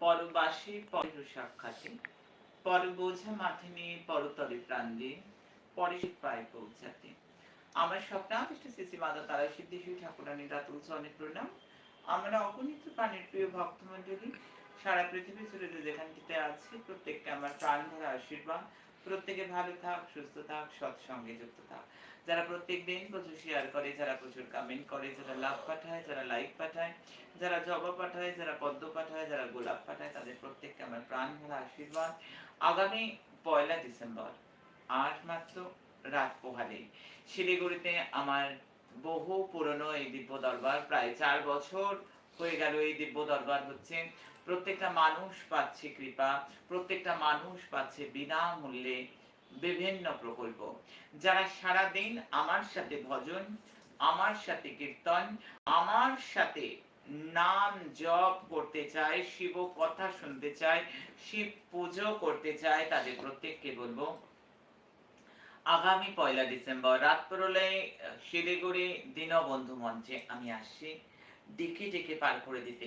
পরবাসী পরের সাক্ষাতে। পর বোঝা মাঠে নিয়ে পরতরে প্রাণ দিয়ে, পরে সে পায়ে পৌঁছাতে। আমার স্বপ্নাদিষ্ট শ্রী মাতা তারা সিদ্ধেশ্বরী ঠাকুরানী রাতুল অনেক প্রণাম। আমরা অগণিত প্রাণের প্রিয় ভক্তমণ্ডলী, সারা পৃথিবী জুড়ে যেখানটিতে আছে, প্রত্যেককে আমার প্রাণ ভরা আশীর্বাদ প্রত্যেকে ভালো থাক, সুস্থ থাক সৎসঙ্গে যুক্ত থাক। যারা প্রত্যেক দিন প্রচুর শেয়ার করে, যারা প্রচুর কমেন্ট করে, যারা লাভ পাঠায়, যারা লাইক পাঠায়, যারা জবা পাঠায়, যারা পদ্ম পাঠায়, যারা গোলাপ পাঠায়, তাদের প্রত্যেককে আমার প্রাণ ভরা আশীর্বাদ। আগামী পয়লা ডিসেম্বর আট মাত্র রাত পোহালে, শিলিগুড়িতে আমার বহু পুরনো এই দিব্য দরবার, প্রায় চার বছর হয়ে গেল এই দিব্য দরবার হচ্ছে, প্রত্যেকটা মানুষ পাচ্ছে কৃপা, প্রত্যেকটা মানুষ পাচ্ছে বিনামূল্যে বিভিন্ন প্রকল্প। যারা সারা দিন আমার সাথে ভজন, আমার সাথে কীর্তন, আমার সাথে নাম জপ করতে চায়, শিব কথা শুনতে চায়, শিব পুজো করতে চায়, তাদের প্রত্যেককে বলব, আগামী পয়লা ডিসেম্বর, রাত পড়লে শিলিগুড়ি দীনবন্ধু মঞ্চে আমি আসছি। ডেকে ডেকে পার করে দিতে।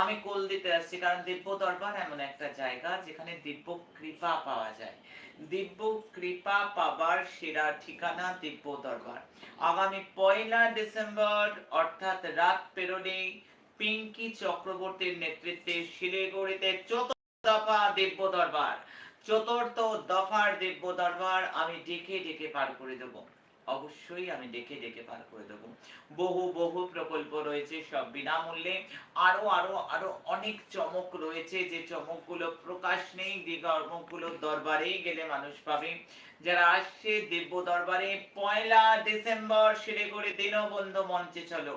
আমি কোল দিতে আসছি, কারণ দিব্য দরবার এমন একটা জায়গা যেখানে দিব্য কৃপা পাওয়া যায়। দিব্য কৃপা পাবার সেরা ঠিকানা দিব্য দরবার। আগামী পয়লা ডিসেম্বর, অর্থাৎ রাত পেরোলেই পিঙ্কি চক্রবর্তীর নেতৃত্বে শিলিগুড়িতে চতুর্থ দফা দিব্য দরবার। চতুর্থ দফার দিব্য দরবার আমি ডেকে ডেকে পার করে দেব। অবশ্যই আমি ডেকে ডেকে পার করে দেব। বহু বহু প্রকল্প রয়েছে সব বিনামূল্যে। আরও আরও আরও অনেক চমক রয়েছে যে চমকগুলো প্রকাশ নেই যে চমকগুলো দরবারেই গেলে মানুষ পাবে। যারা আসছে দিব্য দরবারে, পয়লা ডিসেম্বর শিলিগুড়ি দীনবন্ধু মঞ্চে চলো।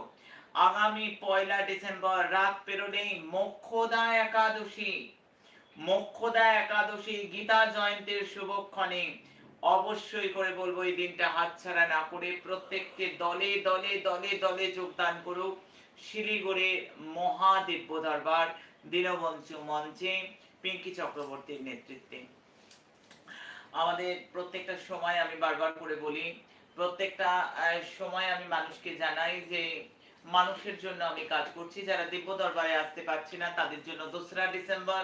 আগামী পয়লা ডিসেম্বর রাত পেরোলেই মোক্ষদা একাদশী। মোক্ষদা একাদশী গীতা জয়ন্তীর শুভক্ষণে অবশ্যই করে বলব এই দিনটা হাতছাড়া না করে প্রত্যেককে দলে দলে দলে দলে যোগদান করুক। শিলিগুড়ির মহাদিব্য দরবার দীনবন্ধু মঞ্চে পিঙ্কি চক্রবর্তীর নেতৃত্বে। আমাদের প্রত্যেকটা সময় আমি বারবার করে বলি, প্রত্যেকটা সময় আমি মানুষকে জানাই যে মানুষের জন্য আমি কাজ করছি। যারা দিব্য দরবারে আসতে পারছি না, তাদের জন্য দোসরা ডিসেম্বর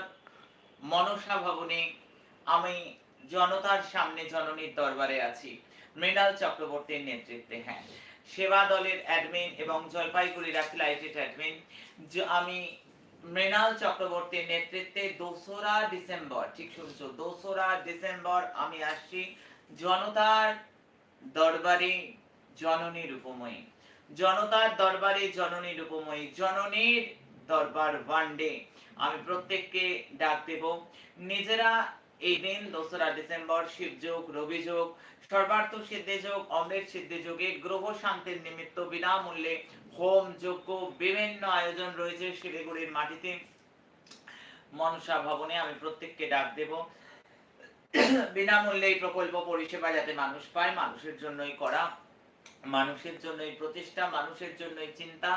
মনসা ভবনে আমি জনতার সামনে জননীর দরবারে আছি। মৃণাল চক্রবর্তীর নেতৃত্বে হ্যাঁ। সেবা দলের অ্যাডমিন এবং জলপাইগুড়ি অ্যাফিলাইটেড অ্যাডমিন আমি মৃণাল চক্রবর্তীর নেতৃত্বে দোসরা ডিসেম্বর, ঠিক শুনছো, দোসরা ডিসেম্বর আমি আসছি জনতার দরবারে জননীর উপময়ী। জনতার দরবারে জননীর উপময়ী, জননীর দরবার ওয়ান ডে আমি প্রত্যেককে ডাক দেব। নিজেরা এই দিন দোসরা ডিসেম্বর শিবযোগ, রবিযোগ, সর্বার্থ সিদ্ধি যোগ, অমৃত সিদ্ধি যোগে গ্রহ শান্তির নিমিত্ত বিনামূল্যে হোম যজ্ঞ বিভিন্ন আয়োজন রয়েছে শিলিগুড়ির মাটিতে। মনসা ভবনে আমি প্রত্যেককে ডাক দেব। বিনামূল্যে এই প্রকল্প পরিষেবা যাতে মানুষ পায়, মানুষের জন্যই করা, মানুষের জন্যই প্রতিষ্ঠা, মানুষের জন্যই চিন্তা।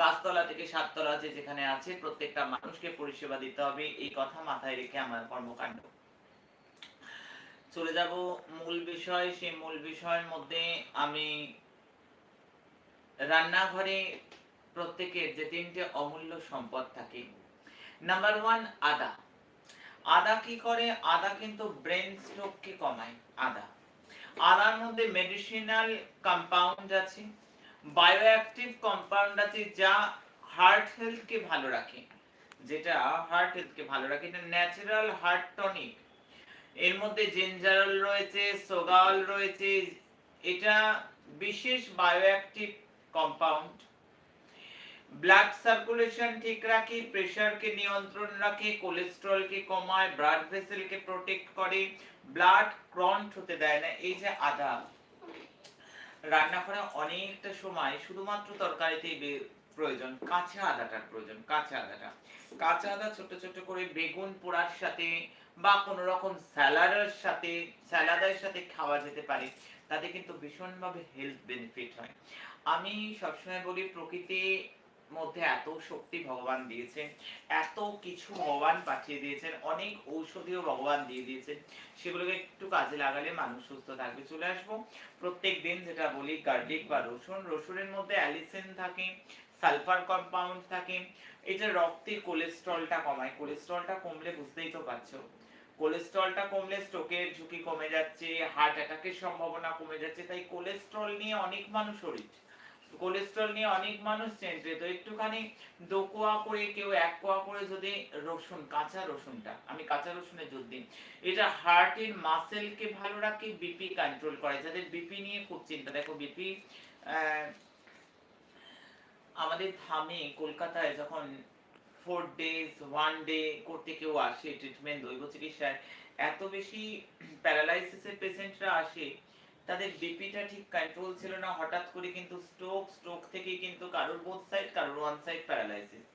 গাছতলা থেকে সাততলা যে যেখানে আছে, প্রত্যেকটা মানুষকে পরিষেবা দিতে হবে, এই কথা মাথায় রেখে আমার কর্মকাণ্ড। চলে যাব মূল বিষয়। সেই মূল বিষয়ের মধ্যে আমি রান্নাঘরে প্রত্যেকের যে তিনটে অমূল্য সম্পদ থাকে। নাম্বার ওয়ান আদা। আদা কি করে? আদা কিন্তু ব্রেন স্ট্রোককে কমায়, আদা। আদার মধ্যে মেডিসিনাল কম্পাউন্ড আছে বায়োঅ্যাক্টিভ কম্পাউন্ড আছে, যা হার্ট হেলথকে ভালো রাখে। যেটা হার্ট হেলথকে ভালো রাখে, এটা ন্যাচারাল হার্ট টনিক এর মধ্যে জিঞ্জারল রয়েছে সোগাল রয়েছে, এটা বিশেষ বায়োঅ্যাক্টিভ কম্পাউন্ড ব্লাড সার্কুলেশন ঠিক রাখে প্রেশারকে নিয়ন্ত্রণ রাখে কোলেস্টেরলকে কমায় ব্লাড ভেসেলকে প্রোটেক্ট করে ব্লাড ক্রন্ট হতে দেয় না, এই যে আদা। রান্না করা অনেকটা সময়, শুধুমাত্র তরকারিতেই প্রয়োজন, কাঁচা আদাটার প্রয়োজন, কাঁচা আদাটা। কাঁচা আদা ছোট ছোট করে বেগুন পোড়ার সাথে বা কোনো রকম স্যালাডের সাথে স্যালাডের সাথে খাওয়া যেতে পারে, তাতে কিন্তু ভীষণভাবে হেলথ বেনিফিট হয়। আমি সবসময় বলি প্রকৃতি মধ্যে এত শক্তি ভগবান দিয়েছেন, এত কিছু ভগবান পাঠিয়ে দিয়েছেন, অনেক ঔষধিও ভগবান দিয়ে দিয়েছেন, সেগুলোকে একটু কাজে লাগালে মানুষ সুস্থ থাকবে। চলে আসব প্রত্যেক দিন যেটা বলি গার্লিক বা রসুন, রসুনের মধ্যে অ্যালিসিন থাকে সালফার কম্পাউন্ড থাকে, এটা রক্তে কোলেস্ট্রলটা কমায়। কোলেস্ট্রলটা কমলে বুঝতেই তো পারছ। কোলেস্ট্রলটা কমলে স্ট্রোকের ঝুঁকি কমে যাচ্ছে হার্ট অ্যাটাকের সম্ভাবনা কমে যাচ্ছে, তাই কোলেস্ট্রল নিয়ে অনেক মানুষ শরীর কোলেস্ট্রল নিয়ে অনেক মানুষ চিন্তিত একটুখানি দো কোয়া করে, কেউ এক কোয়া করে যদি রসুন, কাঁচা রসুনটা, আমি কাঁচা রসুনে জোর দিই। এটা হার্টের মাসেলকে ভালো রাখে বিপি কন্ট্রোল করে। যাদের বিপি নিয়ে খুব চিন্তা, দেখো বিপি আমাদের ধামে কলকাতায় যখন ফোর ডেজ ওয়ান ডে করতে কেউ আসে ট্রিটমেন্ট দৈব চিকিৎসায়, এত বেশি প্যারালাইসিসের পেশেন্টরা আসে, তাদের বিপিটা ঠিক কন্ট্রোল ছিল না, হঠাৎ করে কিন্তু স্ট্রোক স্ট্রোক থেকে কিন্তু কারোর বোথ সাইড কারোর ওয়ান সাইড প্যারালাইসিস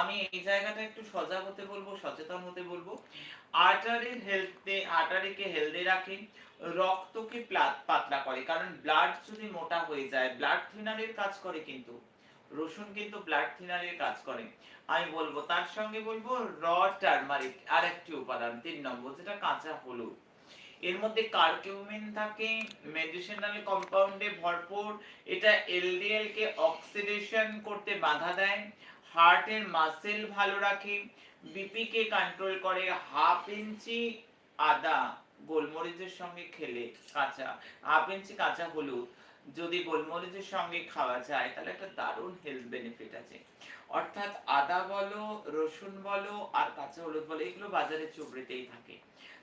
আমি এই জায়গাটা একটু সজাগ হতে বলব, সচেতন হতে বলব। আর্টারির হেলথে আর্টারিকে হেলদি রাখে, রক্তকে পাতলা করে, কারণ ব্লাড যদি মোটা হয়ে যায় ব্লাড থিনারের কাজ করে কিন্তু। রসুন কিন্তু ব্লাড থিনারের কাজ করে। আমি বলব, তার সঙ্গে বলব র টারমারিক আর একটি উপাদান, তিন নম্বর, যেটা কাঁচা হলুদ। এর মধ্যে কারকিউমিন থাকে মেডিসিনাল কম্পাউন্ডে ভরপুর, এটা এলডিএল কে অক্সিডেশন করতে বাধা দেয় হার্টের মাসেল ভালো রাখে বিপি কে কন্ট্রোল করে হাফ ইঞ্চি আদা, গোলমরিচের সঙ্গে খেলে কাঁচা হাফ ইঞ্চি কাঁচা হলুদ। যদি গোলমরিচের সঙ্গে খাওয়া যায়, তাহলে একটা দারুণ হেলথ বেনিফিট আছে। অর্থাৎ আদা বলো, রসুন বলো, আর কাঁচা হলুদ বলো, এগুলো বাজারে চুবড়িতেই থাকে।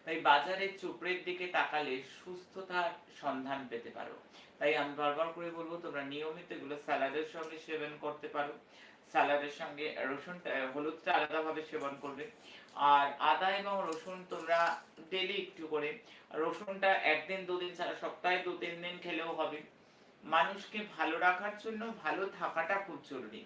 তাই বাজারে চুপড়ের দিকে তাকালে সুস্থতার সন্ধান পেতে পারো। তাই আমি বারবার করে বলব, তোমরা নিয়মিত এগুলো স্যালাডের সঙ্গে সেবন করতে পারো। স্যালাডের সঙ্গে রসুনটা হলুদটা আলাদাভাবে সেবন করবে। আর আদা এবং রসুন তোমরা ডেলি একটু করে, রসুনটা একদিন, দুদিন ছাড়া সপ্তাহে দু তিন দিন খেলেও হবে। মানুষকে ভালো রাখার জন্য ভালো থাকাটা খুব জরুরি।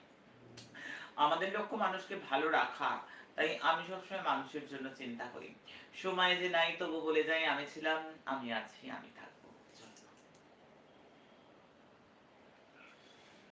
আমাদের লক্ষ্য মানুষকে ভালো রাখা, তাই আমি সবসময় মানুষের জন্য চিন্তা করি। সময় যে নাই তবু বলে যাই, আমি ছিলাম, আমি আছি, আমি থাকব